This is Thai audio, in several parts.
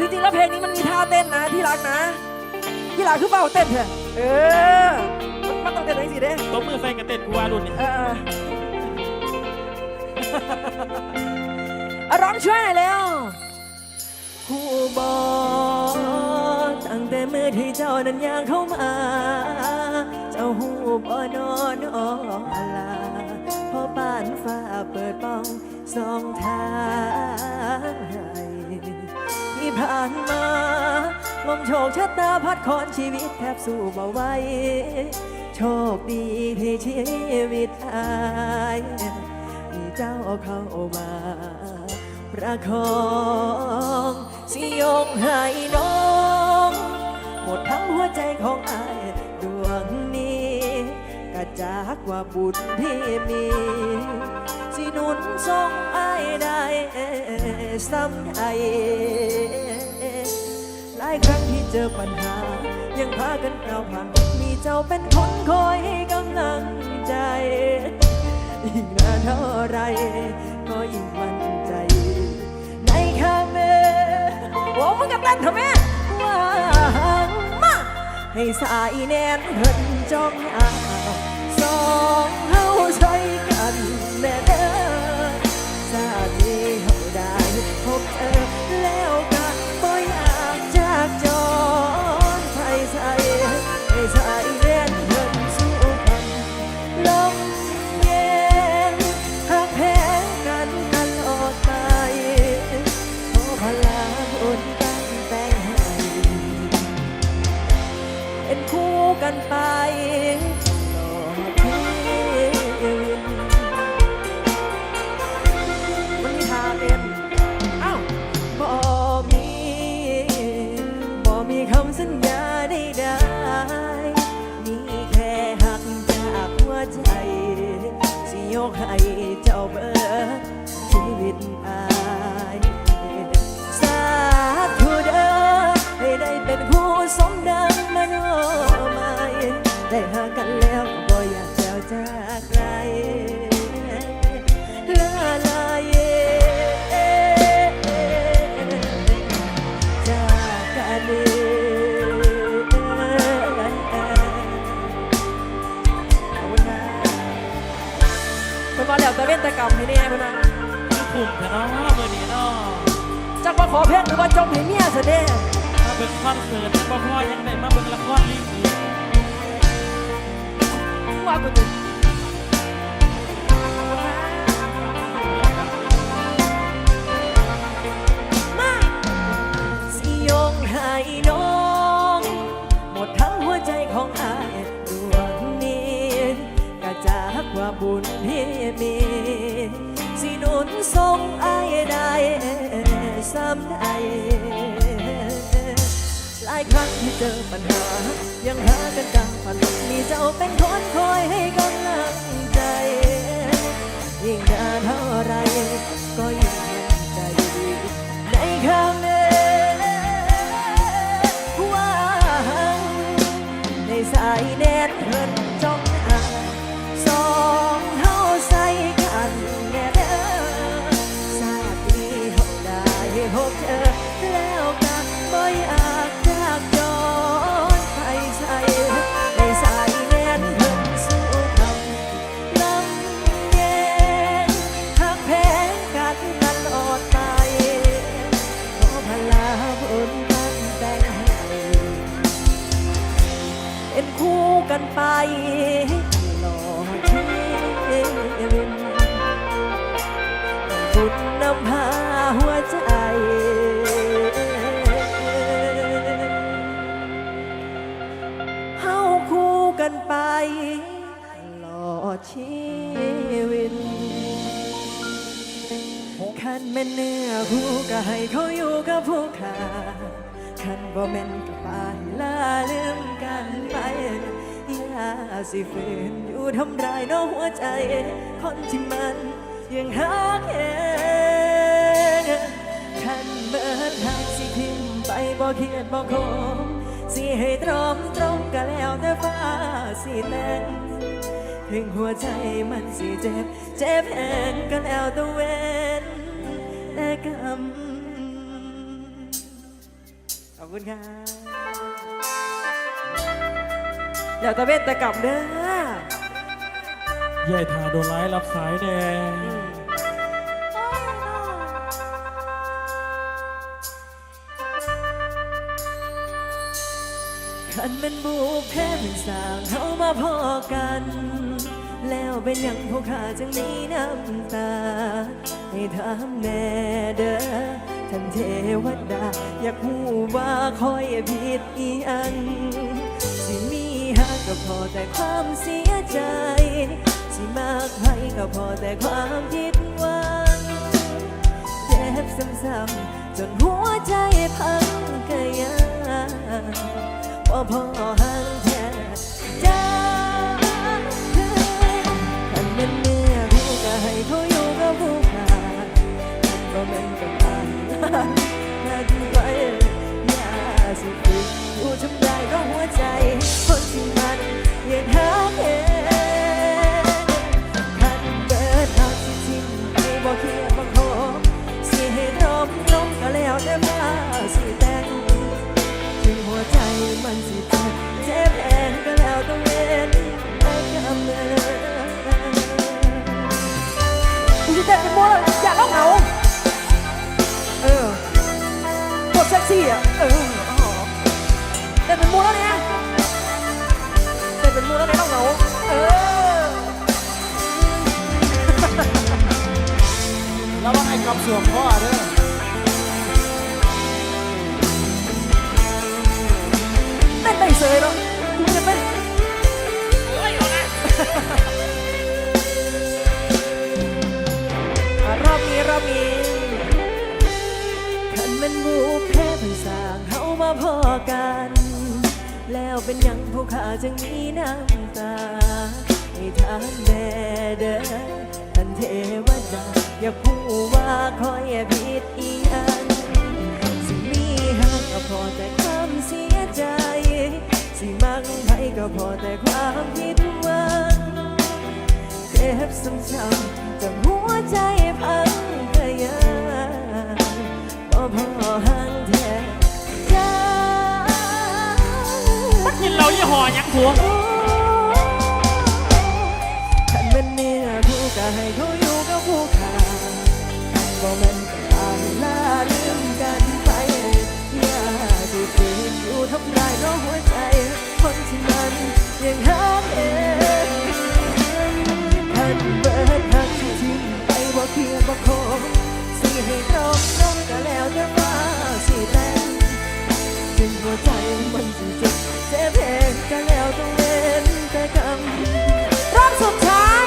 จริงๆแล้วเพลงนี้มันมีท่าเต้นนะที่รักนะ ที่รักคือเบาเต้นเถอะเออมันมันต้องเต้นอย่างนี้สิเด้ตบมือใส่กระเต็ดกูว่ารุ่นนี่เอออะร้องช่วยหน่อยเร็วผู้บอกตั้งแต่เมื่อที่เจ้านั้นย่างเข้ามา เจ้าหูบอนอนอลาพอป่านฟ้าเปิดป้องสองทางให้ ที่ผ่านมา ลมโชคชะตาพัดคอนชีวิตแทบสู้บ่ไหวโชคดีที่ชีวิตอายมีเจ้าเข้ามาประคองสิยงให้น้อง หมดทั้งหัวใจของอายดวงนี้กระจากว่าบุญที่มี สิหนุนทรงอายได้ซ้ำไทยหลายครั้งที่เจอปัญหา ยังพากันก้าวผ่านมีเจ้าเป็นคนคอยให้กำลังใจยิ่งนานเท่าไร ก็ยิ่งมั่นใจ ในคำเมื่โอ้มึงกับเล่นเถอะแม่ว่ามาให้สายแน่นเพิ่นจ้องอา กให้เจ้าเบิดชีวิตอายสาธุเด้อให้ได้เป็นผู้สมดังมโนหมายได้หากั ขอเพชรหรือว่าจงเห็นเมียเสด็จมาเบิ่งคอนเสิร์ตบ่พ่อยังได้มาเบิ่งละครลิงอีกว่ากูดิม ยังหากันดังฝันมีเจ้าเป็นคนคอยให้กำลังใจ ยิ่งนานเท่าไร กันไปตลอดชีวิตบุญนำพาหัวใจ เฮาคู่กันไปตลอดชีวิตคันแม่นเนื้อคู่ก็ให้เขาอยู่กับผู้ขาคันบ่แม่นก็ไปลาลืมกันไป อย่าสิฝืนอยู่ทำร้ายน้องหัวใจ คนที่มันยังหักเองคันเบิดหักสิทิมไปบ่เครียดบ่โคมสิให้ตรอมตรงก็แล้วแต่ฟ้าสิแต่งถึงหัวใจมันสิเจ็บ เจ็บแหงก็แล้วแตัวเวนแต่กำคุณค่ะแล้วตะเวนตะกลับเด้อยายทาโดนร้ายรับสายแน่ขันเป็นบุกแพ้เป็นสางเขามาพอกัน แล้วเป็นอย่างพวกข้าจึงมีน้ำตา ให้ถามแน่เด้อท่านเทวดา อยากหูว่าคอยผิดอีอัน ก็พอแต่ความเสียใจ ที่มากให้ก็พอแต่ความผิดหวังเจ็บซ้ำๆจนหัวใจพังก็ยังพอพอห่ ซ็กซี่อะเอออ๋อแต่งเป็นโมแล้วเนี่ยแต่งเป็นโมแล้วเนี่ยเล่าเหงาเออแล้วว่าไอ้กำสวมพ่อเด้อเต้นไปเฉยเนาะกูจะเป็นอะรอบนี้รอบนี้ขันมันบู ค่เพิ่งสร้างเขามาพอกัน แล้วเป็นหยังพวกข้าจึงมีน้ำตา ให้ทานแม่เด้อท่านเทวดาอย่าพูดว่าคอยผิดอีอันสิมีหักก็พอแต่ความเสียใจ สิมักใครก็พอแต่ความผิดหวังเจ็บซ้ำๆจ ยังผัวขันเป็นเนื้อผู้ก็ให้เขาอยู่กับผู้ขาขันบ่แมันก็ตายลาลืมกันไปอย่าสิฝืนอยู่ทำลายน้องหัวใจ คนที่มันยังหาเองขันเบิดหักที่ทิ้งไปบ่เคียร์บ่ขอสิให้ตรงตรงก็แล้วแต่ว่าสิแต่ หัวใจมันสิเจ็บเจ็บเองก็แล้วต้องเว้นแต่กรรมรอบสุดท้าย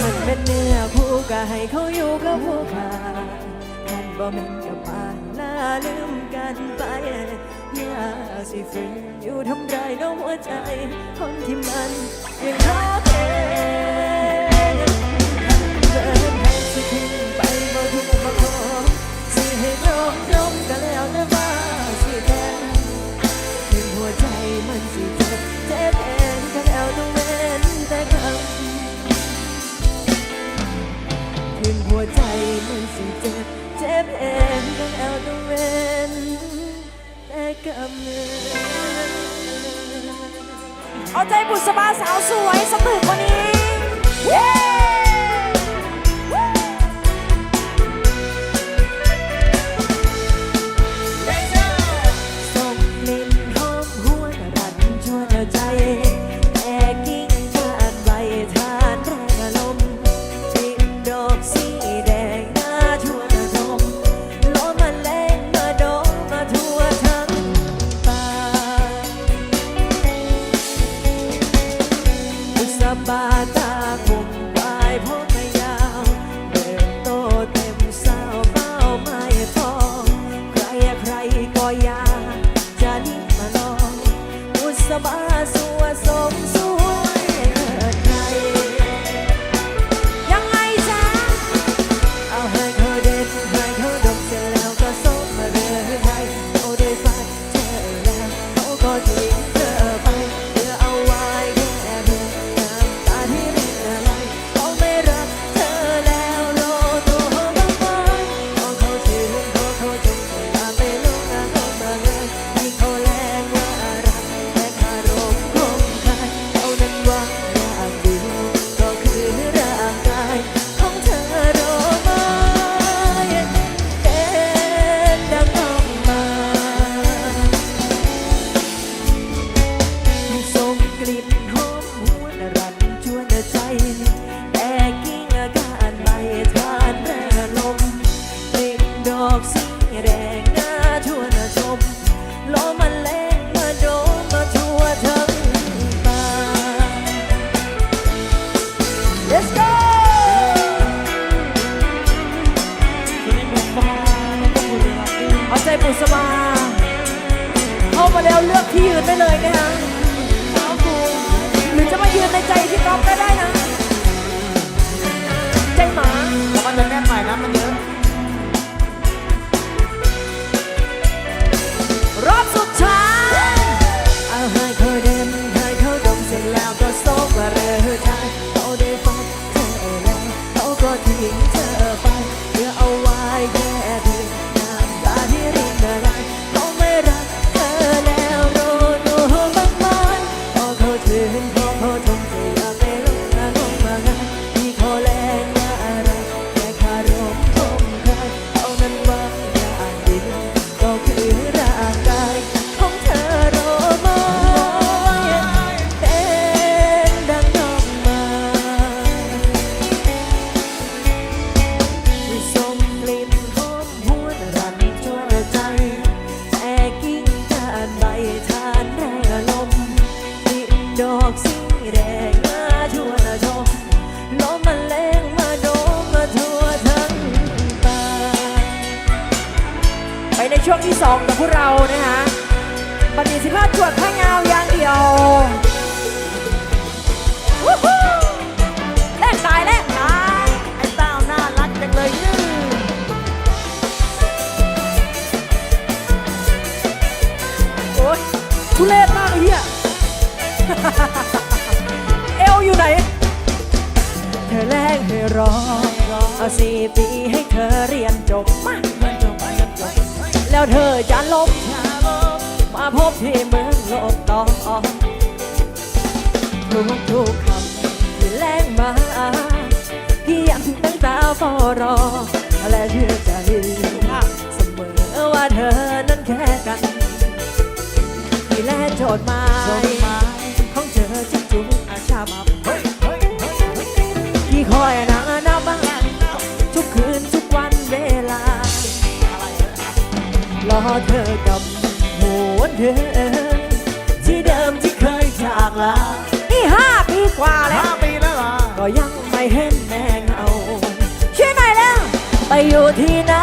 มันเป็นเนื้อผู้ก็ให้เขาอยู่กับผู้ขามันบ่แม่นกับปานลาลืมกันไปอย่าสิฝืนอยู่ทำร้ายน้องหัวใจ คนที่มันยังรักเองเดินให้สิทิ้งไปบ่ทุกบ่ขอสิให้ยอมยอมก็แล้วแต่ว่า ใจมันสิเจ็บเจ็บเองก็แล้วต้องเว้นแต่คำถึงหัวใจมันสิเจ็บเจ็บเองก็แล้วต้องเว้นแต่คำเอาใจบุษบาสาวสวยสตึกวันนี้ ทุเรศมากไอ้เหี้ยเอวอยู่ไหน เธอแลกให้รอเอาสี่ปีให้เธอเรียนจบมาแล้วเธอจะลบ มาพบที่เมืองโลกต่อทุกทุกคำที่แลกมาพี่ยังตั้งตาเฝ้ารอ และเชื่อใจเสมอว่าเธอนั้นแค่กัน ที่แลกโจทย์หมายของเธอจะจุกอาชาบับเฮ้ยเฮ้ยเฮ้ยเฮ้ยที่คอยนางนับบ้างทุกคืนทุกวันเวลารอเธอกับหมูเธอ ที่เดิมที่เคยจากลานี่ห้าปีกว่าแล้วห้าปีแล้วเหรอก็ยังไม่เห็นแม่เงาช่วยหน่อยแล้ว ไปอยู่ที่ไหน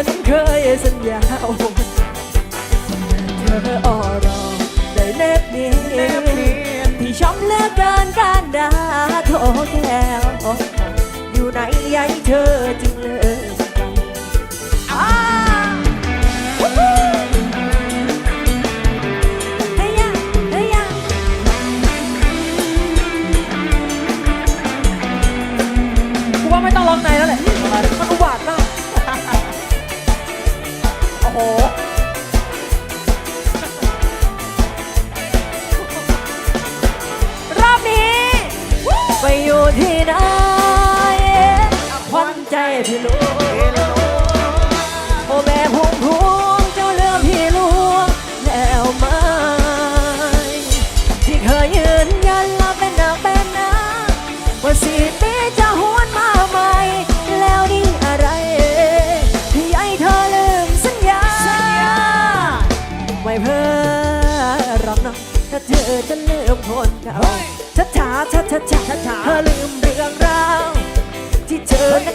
อนั้นเคยสัญญาเธออ่อรอได้เน็บนเนียนที่ช้ำเลือเกินการด่าโทแก้วอยู่ไหนยัยเธอจึงเลิกกัน ไหนควันใจพี่ลูกโอ้แม่พ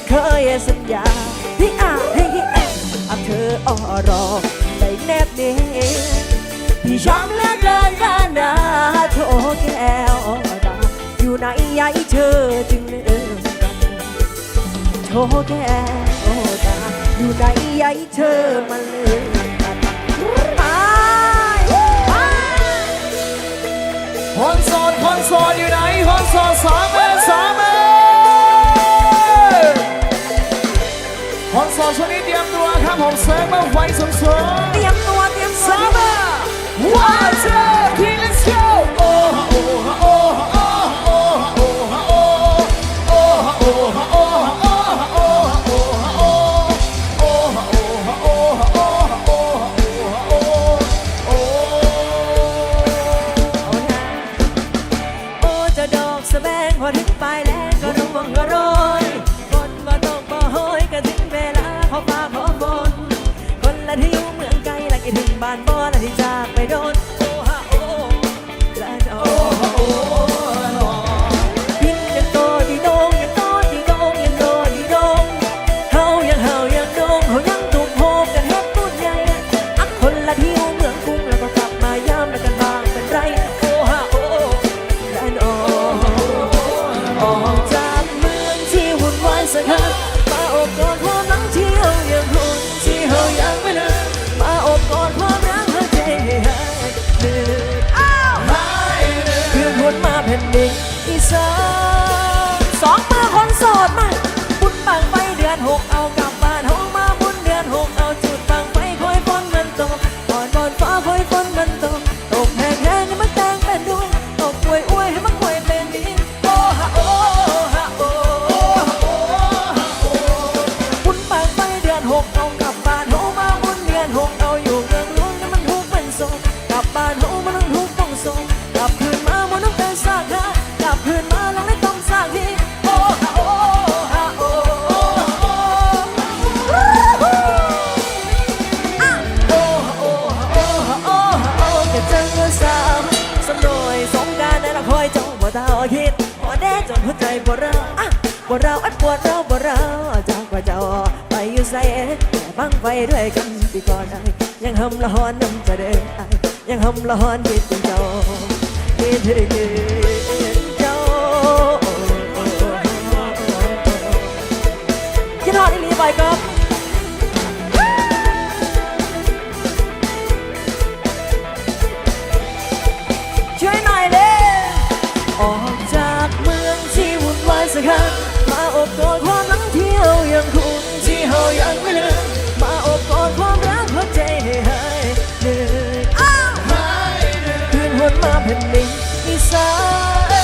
เคยสัญญาที่อาให้แอบอาเธออ่อรอได้แนบเนียนที่ช้ำเลือเกินการดาโทแก้วดาอยู่ไหนยายเธอจึงลืมกันโทแก้วดาอยู่ไหนยายเธอมาลืมกันไปไปคนโสดคนโสดอยู่ไหนคนโสดสามเมือสามเผมชนี้เตรียมตัวครับผมเซิร์ฟเบอร์ไฟสูงๆเตรียมตัวเตรียมตัวเซิร์ฟเบอวันเจอร์ที love. เาคิดพอแด้จนหัวใจบ่เราอะบ่เราอัดปวดเราบ่เราจากว่าเจ้าไปอยู่ใส่แต่บังไฟด้วยกันปีก่อนไอยังหำละฮอนน้ำจะเดินไอยังหำละฮอนคิดถึงเจ้าคิดถึงเจ้าคิดหอดอีลีบ่อก็ กอดความหลังเที่ยวยังคุณที่เฮายังไม่ลืมมาอบกอดความรักหัวใจให้หายเหนื่อยคืนหวนมาแผ่นดินอีสาน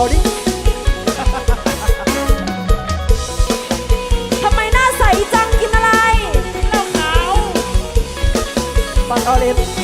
เอาดิทำไมหน้าใสจังกินอะไร น้ำขาว ปังเอาเล็บ